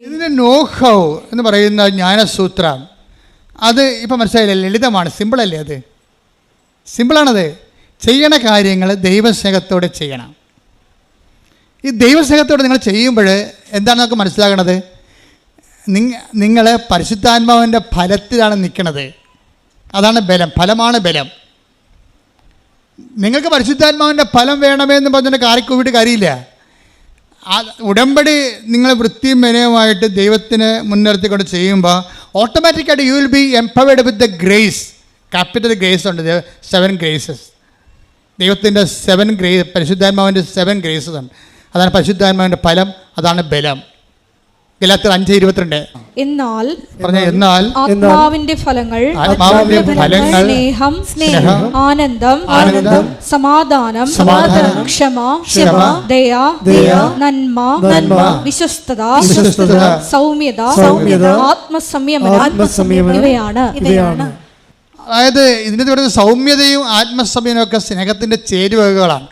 ഇതിന് നോഹൗ എന്ന് പറയുന്ന ജ്ഞാനസൂത്രം അത് ഇപ്പം മനസ്സിലായില്ല? ലളിതമാണ്. സിമ്പിളല്ലേ അത്? സിമ്പിളാണത് ചെയ്യണ കാര്യങ്ങൾ ദൈവസ്നേഹത്തോടെ ചെയ്യണം. ഈ ദൈവസ്നേഹത്തോടെ നിങ്ങൾ ചെയ്യുമ്പോൾ എന്താണ് നമുക്ക് മനസ്സിലാകണത്? നിങ്ങ നിങ്ങൾ പരിശുദ്ധാത്മാവിന്റെ ഫലത്തിലാണ് നിൽക്കുന്നത് അതാണ് ബലം. ഫലമാണ് ബലം. നിങ്ങൾക്ക് പരിശുദ്ധാത്മാവിന്റെ ഫലം വേണമെന്ന് പറഞ്ഞിട്ട് കാറിക്കൂവിട്ട് കാര്യമില്ല. ആ ഉടമ്പടി നിങ്ങൾ വൃത്തിയും വിനയമായിട്ട് ദൈവത്തിന് മുൻനിർത്തിക്കൊണ്ട് ചെയ്യുമ്പോൾ ഓട്ടോമാറ്റിക്കായിട്ട് you will be empowered with the grace capital grace ഉണ്ട്. സെവൻ ഗ്രേസസ് ദൈവത്തിന്റെ സെവൻ ഗ്രേ പരിശുദ്ധാത്മാവിന്റെ സെവൻ ഗ്രേസസ് ഉണ്ട് അതാണ് പരിശുദ്ധാത്മാവിന്റെ ഫലം അതാണ് ബലം. ഗലാത്തർ അഞ്ച് ഇരുപത്തിരണ്ട്. എന്നാൽ എന്നാൽ ആത്മാവിന്റെ ഫലങ്ങൾ ആത്മാവിന്റെ ഫലങ്ങൾ സ്നേഹം സ്നേഹം, ആനന്ദം ആനന്ദം, സമാധാനം സമാധാനം, ക്ഷമ ക്ഷമ, ദയ ദയ, നന്മ നന്മ, വിശ്വസ്തത വിശ്വസ്തത, സൗമ്യത സൗമ്യത, ആത്മസംയമനം ആത്മസംയമനം ഇവയാണ് ഇവയാണ്. അതായത് ഇതിന്റെ പറയുന്നത് സൗമ്യതയും ആത്മസമയവും ഒക്കെ സ്നേഹത്തിന്റെ ചേരുവകകളാണ്.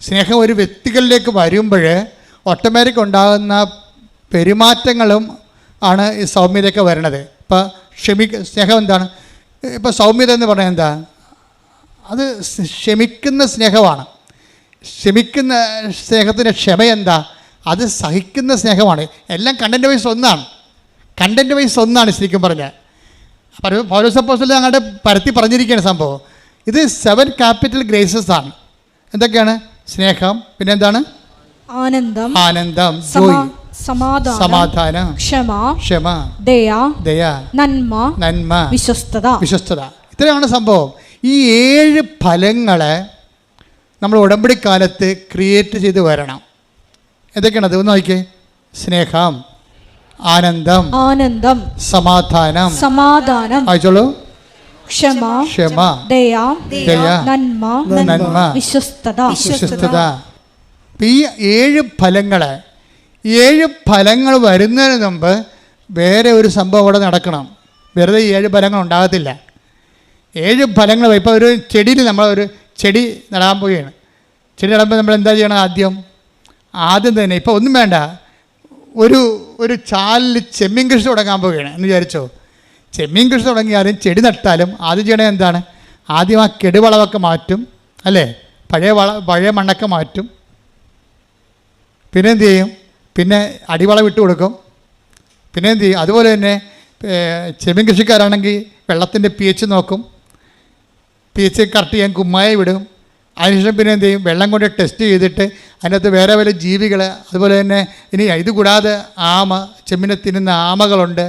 സ്നേഹം ഒരു വ്യക്തികളിലേക്ക് വരുമ്പോൾ ഓട്ടോമാറ്റിക് ഉണ്ടാകുന്ന പെരുമാറ്റങ്ങളും ആണ് ഈ സൗമ്യതയൊക്കെ വരണത്. ഇപ്പോൾ ക്ഷമി സ്നേഹം എന്താണ്? ഇപ്പോൾ സൗമ്യത എന്ന് പറഞ്ഞാൽ എന്താ? അത് ക്ഷമിക്കുന്ന സ്നേഹമാണ്. ക്ഷമിക്കുന്ന സ്നേഹത്തിന്റെ ക്ഷമ എന്താ? അത് സഹിക്കുന്ന സ്നേഹമാണ്. എല്ലാം കണ്ടന്റ് വൈസ് ഒന്നാണ്. കണ്ടന്റ് വൈസ് ഒന്നാണ് ശരിക്കും പറഞ്ഞാൽ പൗരസപ്പോസിൽ അങ്ങോട്ട് പരത്തി പറഞ്ഞിരിക്കുകയാണ് സംഭവം. ഇത് സെവൻ ക്യാപിറ്റൽ ഗ്രേസസ് ആണ്. എന്തൊക്കെയാണ്? സ്നേഹം പിന്നെന്താണ് ആനന്ദം. ആനന്ദം. ജോയ്. സമാധാനം സമാധാനം ക്ഷമ ക്ഷമ ദയ ദയ നന്മ നന്മ വിശ്വസ്തത. വിശ്വസ്തത. ഇത്രയാണ് സംഭവം. ഈ ഏഴ് ഫലങ്ങളെ നമ്മൾ ഉടമ്പടി കാലത്ത് ക്രിയേറ്റ് ചെയ്ത് വരണം. എന്തൊക്കെയാണ് അത് ഒന്ന് നോക്കിയേ സ്നേഹം ആനന്ദം ആനന്ദം സമാധാനം. സമാധാനം അയച്ചോളൂ ക്ഷമ ക്ഷമ ദയ ദയ നന്മ നന്മ വിശ്വസ്തത. വിശ്വസ്തത. ഈ ഏഴ് ഫലങ്ങൾ ഏഴ് ഫലങ്ങൾ വരുന്നതിന് മുമ്പ് വേറെ ഒരു സംഭവം അവിടെ നടക്കണം. വെറുതെ ഏഴ് ഫലങ്ങൾ ഉണ്ടാകത്തില്ല. ഏഴ് ഫലങ്ങൾ ഇപ്പോൾ ഒരു ചെടിയിൽ നമ്മൾ ഒരു ചെടി നടാൻ പോവുകയാണ്. ചെടി നടുമ്പോൾ നമ്മൾ എന്താ ചെയ്യണം ആദ്യം? ആദ്യം തന്നെ ഇപ്പോൾ ഒന്നും വേണ്ട. ഒരു ഒരു ചാലിൽ ചെമ്മീൻ കൃഷി തുടങ്ങാൻ പോവുകയാണ്. എന്ന് വിചാരിച്ചോ? ചെമ്മീൻ കൃഷി തുടങ്ങിയാലും ചെടി നട്ടാലും ആദ്യം ചെയ്യണത് എന്താണ്? ആദ്യം ആ കെടുവളവൊക്കെ മാറ്റും അല്ലേ? പഴയ വള പഴയ മണ്ണൊക്കെ മാറ്റും. പിന്നെ എന്ത് ചെയ്യും? പിന്നെ അടിവളം ഇട്ട് കൊടുക്കും. പിന്നെ എന്ത് ചെയ്യും? അതുപോലെ തന്നെ ചെമ്മീൻ കൃഷിക്കാരാണെങ്കിൽ വെള്ളത്തിന്റെ പി എച്ച് നോക്കും. പി എച്ച് കറക്റ്റ് ചെയ്യാൻ കുമ്മായി വിടും അതിനുശേഷം പിന്നെ എന്ത് ചെയ്യും? വെള്ളം കൊണ്ട് ടെസ്റ്റ് ചെയ്തിട്ട് അതിനകത്ത് വേറെ വല്ല ജീവികൾ അതുപോലെ തന്നെ ഇനി ഇത് കൂടാതെ ആമ ചെമ്മിനെ തിന്നുന്ന ആമകളുണ്ട്.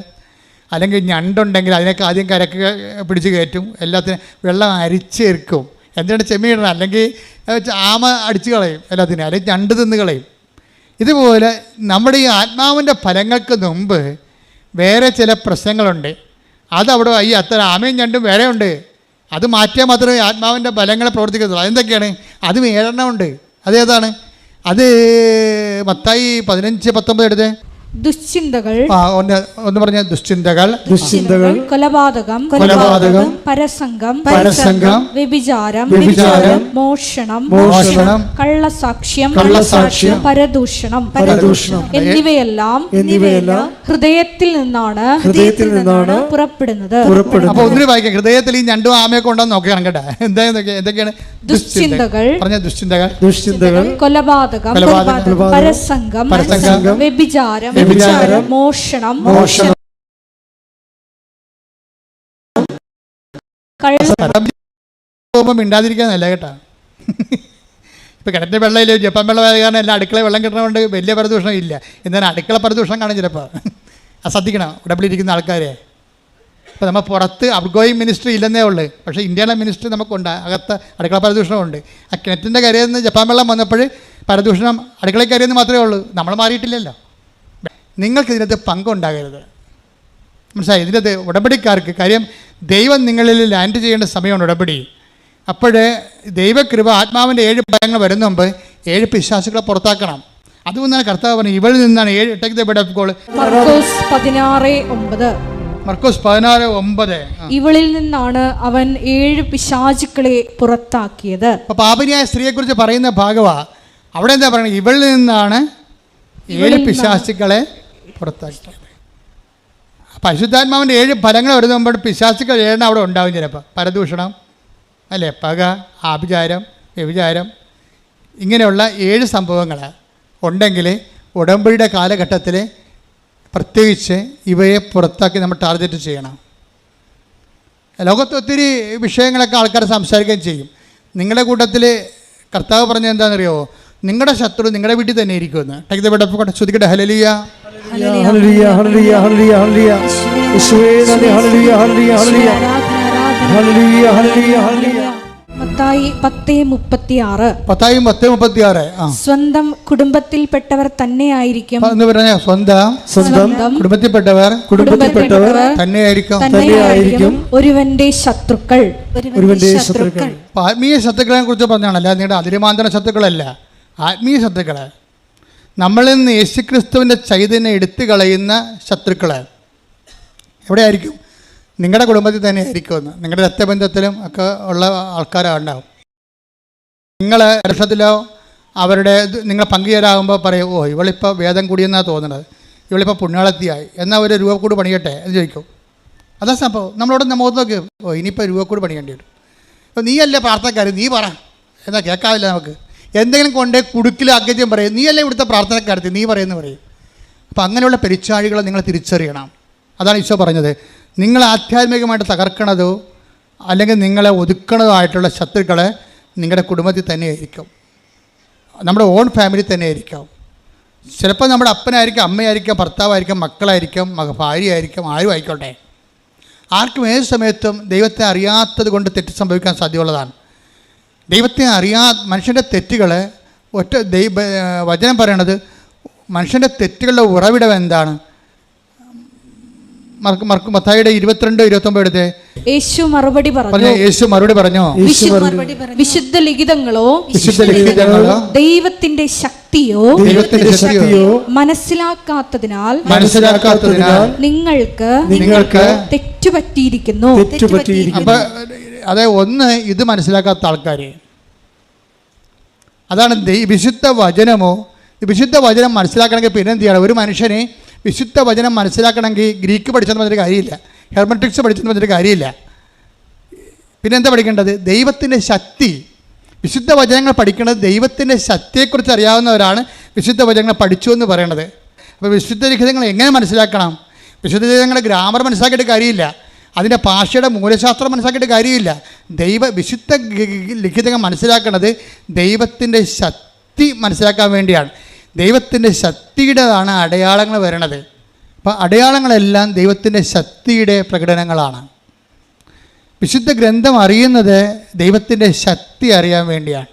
അല്ലെങ്കിൽ ഞണ്ടുണ്ടെങ്കിൽ അതിനൊക്കെ ആദ്യം കരക്ക് പിടിച്ച് കയറ്റും. എല്ലാത്തിനും വെള്ളം അരിച്ചേർക്കും. എന്തിനാണ് ചെമ്മീൻ ഇടണം അല്ലെങ്കിൽ ആമ അടിച്ച് കളയും എല്ലാത്തിനും അല്ലെങ്കിൽ ഞണ്ട് തിന്ന് കളയും. ഇതുപോലെ നമ്മുടെ ഈ ആത്മാവിന്റെ ഫലങ്ങൾക്ക് മുമ്പ് വേറെ ചില പ്രശ്നങ്ങളുണ്ട്. അതവിടെ ഈ അത്ര ആമയും ഞണ്ടും വേറെ ഉണ്ട് അത് മാറ്റിയാൽ മാത്രമേ ആത്മാവിന്റെ ഫലങ്ങളെ പ്രവർത്തിക്കത്തുള്ളൂ. അതെന്തൊക്കെയാണ്? അതും ഏഴെണ്ണം ഉണ്ട്. അതേതാണ് അത് മത്തായി പതിനഞ്ച് പത്തൊമ്പത് എടുത്തേ. ദുശ്ചിന്തകൾ. ഒന്ന് പറഞ്ഞ ദുശ്ചിന്തകൾ. ദുശ്ചിന്തകൾ. കൊലപാതകം. കൊലപാതകം. പരസംഗം. പരസംഗം. വ്യഭിചാരം. വ്യഭിചാരം. മോഷണം. മോഷണം. കള്ളസാക്ഷ്യം. കള്ളസാക്ഷ്യം. പരദൂഷണം. പരദൂഷണം. എന്നിവയെല്ലാം എന്നിവയെല്ലാം ഹൃദയത്തിൽ നിന്നാണ് ഹൃദയത്തിൽ നിന്നാണ് പുറപ്പെടുന്നത്. പുറപ്പെടുന്നത്. അപ്പോൾ ഒന്നിനു വായിക്കാം. ഹൃദയത്തിൽ ഈ രണ്ടും ആമയെ ഉണ്ടെന്ന് നോക്കുകയാണ് കേട്ടോ. എന്താ എന്തൊക്കെ- എന്തൊക്കെയാണ്? ദുശ്ചിന്തകൾ. പറഞ്ഞ ദുശ്ചിന്തകൾ. ദുശ്ചിന്തകൾ. കൊലപാതകം. കൊലപാതകം, പരസംഗം. പരസംഗം, വ്യഭിചാരം. വ്യഭിചാരം, മോഷണം മോഷണം പോകുമ്പോൾ മിണ്ടാതിരിക്കാന്നല്ല കേട്ടോ. ഇപ്പോൾ കിണറ്റിന്റെ വെള്ളമില്ല ജപ്പാൻ വെള്ളം ആയത് കാരണം എല്ലാ അടുക്കള വെള്ളം കിട്ടണമുണ്ട് വലിയ പ്രദൂഷണം ഇല്ല. എന്നാലും അടുക്കള പ്രദൂഷണം കാണും ചിലപ്പോൾ അത് ശ്രദ്ധിക്കണം ഉടമ്പടിയിരിക്കുന്ന ആൾക്കാരെ. ഇപ്പോൾ നമ്മൾ പുറത്ത് ഔട്ട്ഗോയിങ് മിനിസ്ട്രി ഇല്ലെന്നേ ഉള്ളൂ. പക്ഷെ ഇന്ത്യയിലെ മിനിസ്ട്രി നമുക്കുണ്ട് അകത്ത് അടുക്കള പരദൂഷണമുണ്ട്. ആ കിണറ്റിന്റെ കരയിൽ നിന്ന് ജപ്പാൻ വെള്ളം വന്നപ്പോൾ പരദൂഷണം അടുക്കള കരയിൽ മാത്രമേ ഉള്ളൂ. നമ്മൾ മാറിയിട്ടില്ലല്ലോ. നിങ്ങൾക്ക് ഇതിനകത്ത് പങ്കുണ്ടാകരുത്. മനസ്സിലായി? ഇതിനകത്ത് ഉടമ്പടിക്കാർക്ക് കാര്യം ദൈവം നിങ്ങളിൽ ലാൻഡ് ചെയ്യേണ്ട സമയമാണ് ഉടമ്പടി. അപ്പോഴേ ദൈവകൃപ ആത്മാവിന്റെ ഏഴ് ഭയങ്ങൾ വരുന്ന മുമ്പ് ഏഴ് പിശാസുകളെ പുറത്താക്കണം. അതുകൊണ്ടാണ് കർത്താവ് പറഞ്ഞു ഇവളിൽ നിന്നാണ് ഏഴ് take the bed of goal Markose പതിനാറ് ഒമ്പത്. മർക്കോസ് പതിനാറ് ഒമ്പത്. ഇവളിൽ നിന്നാണ് അവൻ ഏഴ് പിശാചുക്കളെ പുറത്താക്കിയത്. അപ്പൊ പാപനിയായ സ്ത്രീയെക്കുറിച്ച് പറയുന്ന ഭാഗവാ. അവിടെ എന്താ പറയുന്നത്? ഇവളിൽ നിന്നാണ് ഏഴ് ഇവളിൽ പിശാസുക്കളെ പുറത്താക്കിയത്. പരിശുദ്ധാത്മാവിന്റെ ഏഴ് ഫലങ്ങൾ വരുന്ന മുമ്പ് പിശാസുക്കൾ ഏഴെണ്ണം അവിടെ ഉണ്ടാവും ചിലപ്പോൾ. പരദൂഷണം അല്ലേ? പക ആഭിചാരം വ്യഭിചാരം ഇങ്ങനെയുള്ള ഏഴ് സംഭവങ്ങൾ ഉണ്ടെങ്കിൽ ഉടമ്പടിയുടെ കാലഘട്ടത്തിൽ പ്രത്യേകിച്ച് ഇവയെ പുറത്താക്കി നമ്മൾ ടാർഗറ്റ് ചെയ്യണം. ലോകത്ത് ഒത്തിരി വിഷയങ്ങളൊക്കെ ആൾക്കാർ സംസാരിക്കുകയും ചെയ്യും. നിങ്ങളുടെ കൂട്ടത്തിൽ കർത്താവ് പറഞ്ഞത് എന്താണെന്നറിയോ? നിങ്ങളുടെ ശത്രു നിങ്ങളുടെ വീട്ടിൽ തന്നെ ഇരിക്കുമെന്ന്. ടേക്ക് ദ ബെഡ് ഓഫ് ശ്രുതിക്കട്ടെ ഹലലിയ ഹല്ലേലൂയ ഹല്ലേലൂയ ഹല്ലേലൂയ ഹല്ലേലൂയ യേശുവേ നന്ദി ഹല്ലേലൂയ ഹല്ലേലൂയ ഹല്ലേലൂയ ഹല്ലേലൂയ ഹല്ലേലൂയ ഹല്ലേലൂയ മത്തായി പത്തേ മുപ്പത്തി ആറ് പത്തായും പത്ത് മുപ്പത്തി ആറ് ആ. സ്വന്തം കുടുംബത്തിൽപ്പെട്ടവർ തന്നെയായിരിക്കും. എന്ന് പറഞ്ഞ സ്വന്തം സ്വന്തം കുടുംബത്തിൽപ്പെട്ടവർ കുടുംബത്തിൽപ്പെട്ടവർ തന്നെയായിരിക്കും. തന്നെയായിരിക്കും ഒരുവന്റെ ശത്രുക്കൾ. ഒരുവന്റെ ശത്രുക്കൾ. ആത്മീയ ശത്രുക്കളെ കുറിച്ച് പറഞ്ഞാണല്ലേ നിങ്ങളുടെ അതിരുമാന്തര ശത്രുക്കളല്ല. ആത്മീയ ശത്രുക്കൾ നമ്മളിൽ നിന്ന് യേശുക്രിസ്തുവിന്റെ ചൈതന്യം എടുത്തു കളയുന്ന ശത്രുക്കൾ എവിടെയായിരിക്കും? നിങ്ങളുടെ കുടുംബത്തിൽ തന്നെ ആയിരിക്കുമെന്ന്. നിങ്ങളുടെ രക്തബന്ധത്തിലും ഒക്കെ ഉള്ള ആൾക്കാരുണ്ടാവും. നിങ്ങൾ വർഷത്തിലോ അവരുടെ നിങ്ങൾ പങ്കുചേരാകുമ്പോൾ പറയും ഓ ഇവളിപ്പോൾ വേദം കൂടിയെന്നാണ് തോന്നുന്നത്. ഇവളിപ്പോൾ പുണ്യാളത്തിയായി. എന്നാൽ ഒരു രൂപക്കൂട് പണിയട്ടെ? എന്ന് ചോദിക്കും. അതാ സംഭവം. നമ്മളോട് മുഖത്ത് നോക്കി. ഓ ഇനിയിപ്പോൾ രൂപക്കൂട് പണിയേണ്ടി വരും. അപ്പോൾ നീയല്ലേ പ്രാർത്ഥക്കാർ നീ പറ. എന്നാൽ കേൾക്കാവില്ല നമുക്ക്. എന്തെങ്കിലും കൊണ്ട് കുടുക്കിൽ അഗജ്യം പറയും. നീയല്ലേ ഇവിടുത്തെ പ്രാർത്ഥനക്കാരത്തി നീ പറയുന്നു പറയും. അപ്പം അങ്ങനെയുള്ള പെരിച്ചാഴികളെ നിങ്ങൾ തിരിച്ചറിയണം. അതാണ് ഈശോ പറഞ്ഞത്. നിങ്ങൾ ആധ്യാത്മികമായിട്ട് തകർക്കണതോ അല്ലെങ്കിൽ നിങ്ങളെ ഒതുക്കണതോ ആയിട്ടുള്ള ശത്രുക്കളെ നിങ്ങളുടെ കുടുംബത്തിൽ തന്നെയായിരിക്കും നമ്മുടെ ഓൺ ഫാമിലി തന്നെ ആയിരിക്കാം. ചിലപ്പോൾ നമ്മുടെ അപ്പനായിരിക്കും അമ്മയായിരിക്കാം ഭർത്താവായിരിക്കാം മക്കളായിരിക്കും മക ഭാര്യയായിരിക്കും ആരും ആയിക്കോട്ടെ ആർക്കും ഏത് സമയത്തും ദൈവത്തെ അറിയാത്തത് കൊണ്ട് തെറ്റ് സംഭവിക്കാൻ സാധ്യതയുള്ളതാണ്. ദൈവത്തെ അറിയാ മനുഷ്യന്റെ തെറ്റുകളെ ഒറ്റ ദൈവ വചനം പറയണത് മനുഷ്യന്റെ തെറ്റുകളുടെ ഉറവിടം എന്താണ്? മർക്ക് മർക്ക് മത്തായിയുടെ ഇരുപത്തിരണ്ട് ഇരുപത്തൊമ്പത് എടുത്തേ. യേശു മറുപടി പറഞ്ഞ. പറഞ്ഞു യേശു മറുപടി പറഞ്ഞു? വിശുദ്ധ വിശുദ്ധ ലിഖിതങ്ങളോ? വിശുദ്ധ ലിഖിതങ്ങളോ? ദൈവത്തിന്റെ ശക്തിയോ? ദൈവത്തിന്റെ ശക്തിയോ? മനസ്സിലാക്കാത്തതിനാൽ മനസ്സിലാക്കാത്തതിനാൽ നിങ്ങൾക്ക് നിങ്ങൾക്ക് തെറ്റുപറ്റിയിരിക്കുന്നു. തെറ്റുപറ്റിയിരിക്കുന്നു. അപ്പം അതെ ഒന്ന് ഇത് മനസ്സിലാക്കാത്ത ആൾക്കാർ അതാണ് വിശുദ്ധ വചനമോ? വിശുദ്ധ വചനം മനസ്സിലാക്കണമെങ്കിൽ പിന്നെ എന്ത് ചെയ്യണം? ഒരു മനുഷ്യനെ വിശുദ്ധ വചനം മനസ്സിലാക്കണമെങ്കിൽ ഗ്രീക്ക് പഠിച്ചെന്ന് പറഞ്ഞിട്ട് കാര്യമില്ല. ഹെർമറ്റിക്സ് പഠിച്ചെന്ന് പറഞ്ഞിട്ട് കാര്യമില്ല. പിന്നെ എന്താ പഠിക്കേണ്ടത്? ദൈവത്തിന്റെ ശക്തി. വിശുദ്ധ വചനങ്ങൾ പഠിക്കുന്നത് ദൈവത്തിന്റെ ശക്തിയെക്കുറിച്ച് അറിയാവുന്നവരാണ് വിശുദ്ധ വചനങ്ങൾ പഠിച്ചു എന്ന് പറയണത്. അപ്പോൾ വിശുദ്ധ ലിഖിതങ്ങൾ എങ്ങനെ മനസ്സിലാക്കണം? വിശുദ്ധ ലിഖിതങ്ങളുടെ ഗ്രാമർ മനസ്സിലാക്കിയിട്ട് കാര്യമില്ല. അതിന്റെ ഭാഷയുടെ മൂലശാസ്ത്രം മനസ്സിലാക്കിയിട്ട് കാര്യമില്ല. ദൈവ വിശുദ്ധ ലിഖിതങ്ങൾ മനസ്സിലാക്കുന്നത് ദൈവത്തിന്റെ ശക്തി മനസ്സിലാക്കാൻ വേണ്ടിയാണ്. ദൈവത്തിന്റെ ശക്തിയുടേതാണ് അടയാളങ്ങൾ വരണത്. അപ്പോൾ അടയാളങ്ങളെല്ലാം ദൈവത്തിന്റെ ശക്തിയുടെ പ്രകടനങ്ങളാണ്. വിശുദ്ധ ഗ്രന്ഥം അറിയുന്നത് ദൈവത്തിന്റെ ശക്തി അറിയാൻ വേണ്ടിയാണ്.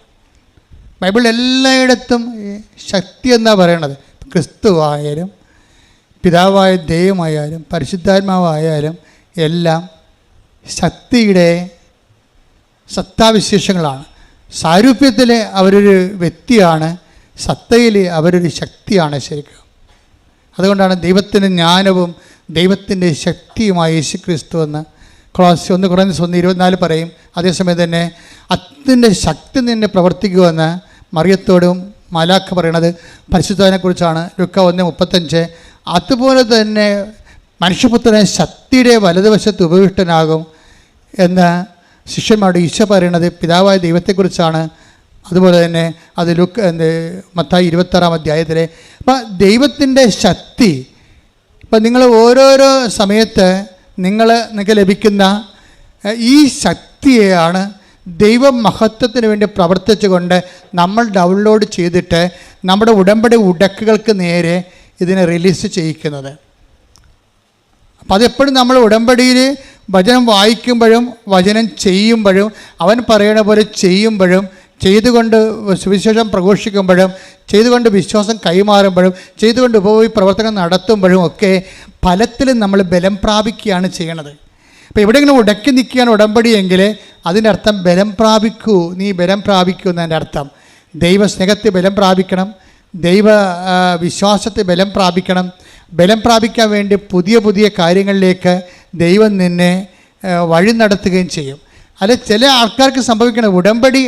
ബൈബിൾ എല്ലായിടത്തും ശക്തി എന്നാ പറയണത്? ക്രിസ്തു ആയാലും പിതാവായ ദൈവമായാലും പരിശുദ്ധാത്മാവായാലും എല്ലാം ശക്തിയുടെ സത്താവിശേഷങ്ങളാണ് സാരൂപ്യത്തിൽ അവരൊരു വ്യക്തിയാണ് സത്തയിൽ അവരൊരു ശക്തിയാണ് ശരിക്കും. അതുകൊണ്ടാണ് ദൈവത്തിന്റെ ജ്ഞാനവും ദൈവത്തിന്റെ ശക്തിയുമായ യേശു ക്രിസ്തു എന്ന് ക്ലാസ് ഒന്ന് കുറഞ്ഞ ഒന്ന് ഇരുപത്തിനാല് പറയും. അതേസമയം തന്നെ അത്തിന്റെ ശക്തി നിന്നെ പ്രവർത്തിക്കുമെന്ന് മറിയത്തോടും മലാഖ് പറയണത് പരിശുദ്ധനെക്കുറിച്ചാണ് ലുക്ക ഒന്ന് മുപ്പത്തഞ്ച്. അതുപോലെ തന്നെ മനുഷ്യപുത്രനെ ശക്തിയുടെ വലതുവശത്ത് ഉപവിഷ്ടനാകും എന്ന് ശിഷ്യന്മാരുടെ ഈശോ പറയണത് പിതാവായ ദൈവത്തെക്കുറിച്ചാണ്. അതുപോലെ തന്നെ അത് ലുക്ക് എന്ത് മത്തായി ഇരുപത്താറാം അധ്യായത്തിലെ അപ്പം ദൈവത്തിന്റെ ശക്തി ഇപ്പം നിങ്ങൾ ഓരോരോ സമയത്ത് നിങ്ങൾ നിങ്ങൾക്ക് ലഭിക്കുന്ന ഈ ശക്തിയെയാണ് ദൈവ മഹത്വത്തിന് വേണ്ടി പ്രവർത്തിച്ചുകൊണ്ട് നമ്മൾ ഡൗൺലോഡ് ചെയ്തിട്ട് നമ്മുടെ ഉടമ്പടി ഉടക്കുകൾക്ക് നേരെ ഇതിനെ റിലീസ് ചെയ്യിക്കുന്നത്. അപ്പം അതെപ്പോഴും നമ്മൾ ഉടമ്പടിയിൽ വചനം വായിക്കുമ്പോഴും വചനം ചെയ്യുമ്പോഴും അവൻ പറയണ പോലെ ചെയ്യുമ്പോഴും ചെയ്തുകൊണ്ട് സുവിശേഷം പ്രഘോഷിക്കുമ്പോഴും ചെയ്തുകൊണ്ട് വിശ്വാസം കൈമാറുമ്പോഴും ചെയ്തുകൊണ്ട് ഉപയോഗി പ്രവർത്തനം നടത്തുമ്പോഴും ഒക്കെ ഫലത്തിൽ നമ്മൾ ബലം പ്രാപിക്കുകയാണ് ചെയ്യണത്. അപ്പോൾ എവിടെയെങ്കിലും ഉടക്കി നിൽക്കുകയാണ് ഉടമ്പടിയെങ്കിൽ അതിന്റെ അർത്ഥം ബലം പ്രാപിക്കൂ നീ ബലം പ്രാപിക്കൂ എന്നതിന്റെ അർത്ഥം. ദൈവ ദൈവസ്നേഹത്തെ ബലം പ്രാപിക്കണം ദൈവ വിശ്വാസത്തെ ബലം പ്രാപിക്കണം ബലം പ്രാപിക്കാൻ വേണ്ടി പുതിയ പുതിയ കാര്യങ്ങളിലേക്ക് ദൈവം നിന്നെ വഴി നടത്തുകയും ചെയ്യും. അല്ല ചില ആൾക്കാർക്ക് സംഭവിക്കണം ഉടമ്പടി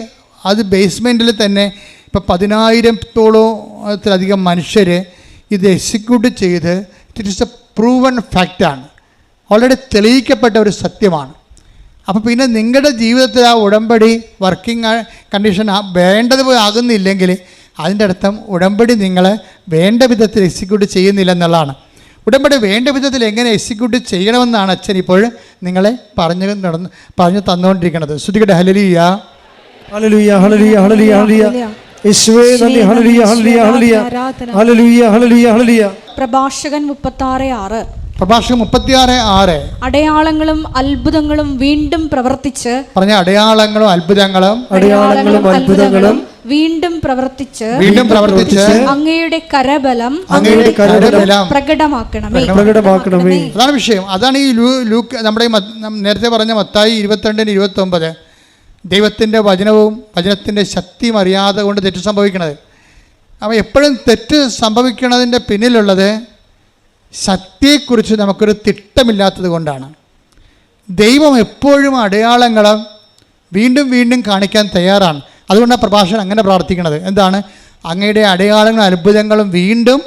അത് ബേസ്മെന്റിൽ തന്നെ ഇപ്പം പതിനായിരത്തോളത്തിലധികം മനുഷ്യർ ഇത് എക്സിക്യൂട്ട് ചെയ്ത് ഇറ്റ് ഇസ് എ പ്രൂവൺ ഫാക്റ്റാണ് ഓൾറെഡി തെളിയിക്കപ്പെട്ട ഒരു സത്യമാണ്. അപ്പോൾ പിന്നെ നിങ്ങളുടെ ജീവിതത്തിൽ ആ ഉടമ്പടി വർക്കിംഗ് കണ്ടീഷൻ ആ വേണ്ടത് പോലെ ആകുന്നില്ലെങ്കിൽ അതിന്റെ അർത്ഥം ഉടമ്പടി നിങ്ങൾ വേണ്ട വിധത്തിൽ എക്സിക്യൂട്ട് ചെയ്യുന്നില്ല എന്നുള്ളതാണ് ഉടമ്പടി വേണ്ട വിധത്തിൽ എങ്ങനെ എക്സിക്യൂട്ട് ചെയ്യണമെന്നാണ് അച്ഛൻ ഇപ്പോൾ നിങ്ങളെ പറഞ്ഞു നടന്ന് പറഞ്ഞു തന്നുകൊണ്ടിരിക്കുന്നത്. ശ്രുതികട്ടെ ഹലലിയ ഹല്ലേലൂയ ഹല്ലേലൂയ ഹല്ലേലൂയ ഹല്ലേലൂയ. യേശുവേ ഹല്ലേലൂയ ഹല്ലേലൂയ ഹല്ലേലൂയ. ഹല്ലേലൂയ ഹല്ലേലൂയ ഹല്ലേലൂയ. പ്രഭാഷകൻ മുപ്പത്തി ആറ് ആറ്. പ്രഭാഷകൻ മുപ്പത്തിയാറ് ആറ്. അടയാളങ്ങളും അത്ഭുതങ്ങളും വീണ്ടും പ്രവർത്തിച്ച് പറഞ്ഞ അടയാളങ്ങളും അത്ഭുതങ്ങളും അടയാളങ്ങളും അത്ഭുതങ്ങളും വീണ്ടും പ്രവർത്തിച്ച് വീണ്ടും പ്രവർത്തിച്ച് അങ്ങയുടെ കരബലം അങ്ങയുടെ കരബലം പ്രകടമാക്കണമേ. പ്രകടമാക്കണമേ. അതാണ് വിഷയം. അതാണ് ഈ ലൂ ലൂക്ക് നമ്മുടെ നേരത്തെ പറഞ്ഞ മത്തായി ഇരുപത്തിരണ്ടിന് ഇരുപത്തി ഒമ്പത് ദൈവത്തിന്റെ വചനവും വചനത്തിന്റെ ശക്തിയും അറിയാതെ കൊണ്ട് തെറ്റ് സംഭവിക്കണത്. അപ്പോൾ എപ്പോഴും തെറ്റ് സംഭവിക്കുന്നതിന്റെ പിന്നിലുള്ളത് സത്യത്തെക്കുറിച്ച് നമുക്കൊരു തിട്ടമില്ലാത്തത് കൊണ്ടാണ്. ദൈവം എപ്പോഴും അടയാളങ്ങളും വീണ്ടും വീണ്ടും കാണിക്കാൻ തയ്യാറാണ്. അതുകൊണ്ടാണ് പ്രഭാഷകൻ അങ്ങനെ പ്രാർത്ഥിക്കുന്നത് എന്താണ്? അങ്ങയുടെ അടയാളങ്ങളും അത്ഭുതങ്ങളും വീണ്ടും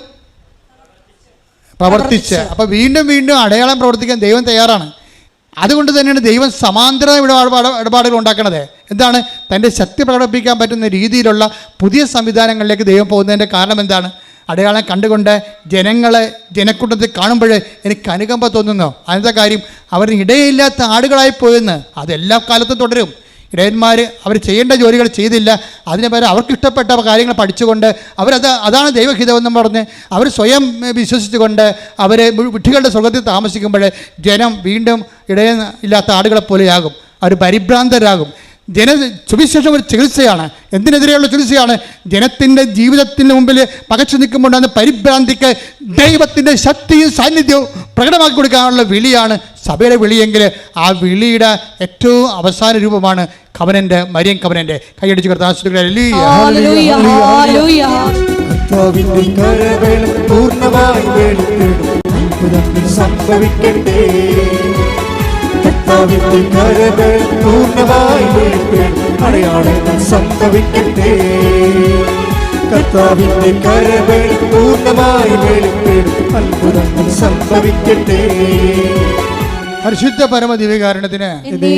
പ്രവർത്തിച്ച് അപ്പോൾ വീണ്ടും വീണ്ടും അടയാളം പ്രവർത്തിക്കാൻ ദൈവം തയ്യാറാണ്. അതുകൊണ്ട് തന്നെയാണ് ദൈവം സമാന്തര ഇടപാട് ഇടപാടുകൾ ഉണ്ടാക്കുന്നത് എന്താണ്? തന്റെ ശക്തി പ്രകടിപ്പിക്കാൻ പറ്റുന്ന രീതിയിലുള്ള പുതിയ സംവിധാനങ്ങളിലേക്ക് ദൈവം പോകുന്നതിന്റെ കാരണം എന്താണ്? അടയാളം കണ്ടുകൊണ്ട് ജനങ്ങളെ ജനക്കൂട്ടത്തിൽ കാണുമ്പോൾ എനിക്ക് അനുകമ്പ തോന്നുന്നു. അതിന്റെ കാര്യം അവരിന് ഇടയില്ലാത്ത ആടുകളായി പോയെന്ന് അതെല്ലാ കാലത്തും തുടരും. ഇടയന്മാർ അവർ ചെയ്യേണ്ട ജോലികൾ ചെയ്തില്ല. അതിന് പകരം അവർക്ക് ഇഷ്ടപ്പെട്ട കാര്യങ്ങൾ പഠിച്ചുകൊണ്ട് അവരത് അതാണ് ദൈവഹിതമെന്നും പറഞ്ഞ് അവർ സ്വയം വിശ്വസിച്ചുകൊണ്ട് അവർ വിട്ടികളുടെ സ്വർഗത്തിൽ താമസിക്കുമ്പോൾ ജനം വീണ്ടും ഇടയ ഇല്ലാത്ത ആടുകളെ പോലെയാകും അവർ പരിഭ്രാന്തരാകും. ജന സുവിശേഷം ഒരു ചികിത്സയാണ്. എന്തിനെതിരെയുള്ള ചികിത്സയാണ്? ജനത്തിന്റെ ജീവിതത്തിന് മുമ്പിൽ പകച്ചു നിൽക്കുമ്പോഴാണ് പരിഭ്രാന്തിക്ക് ദൈവത്തിന്റെ ശക്തിയും സാന്നിധ്യവും പ്രകടമാക്കി കൊടുക്കാനുള്ള വിളിയാണ് സഭയുടെ വിളിയെങ്കിൽ ആ വിളിയുടെ ഏറ്റവും അവസാന രൂപമാണ് കവനന്റെ മരിയൻ കവനന്റെ കൈയടിച്ച് കരവേളം പൂർണമായി സംഭവിക്കട്ടെ. പൂർണമായി വെളിപ്പെടും അടയാളങ്ങൾ സംഭവിക്കട്ടെ. കർത്താവിന്റെ കരവേളം പൂർണമായി അത്ഭുതങ്ങൾ സംഭവിക്കട്ടെ. പരിശുദ്ധ പരമദിവ്യകാരണത്തിന് എന്നേ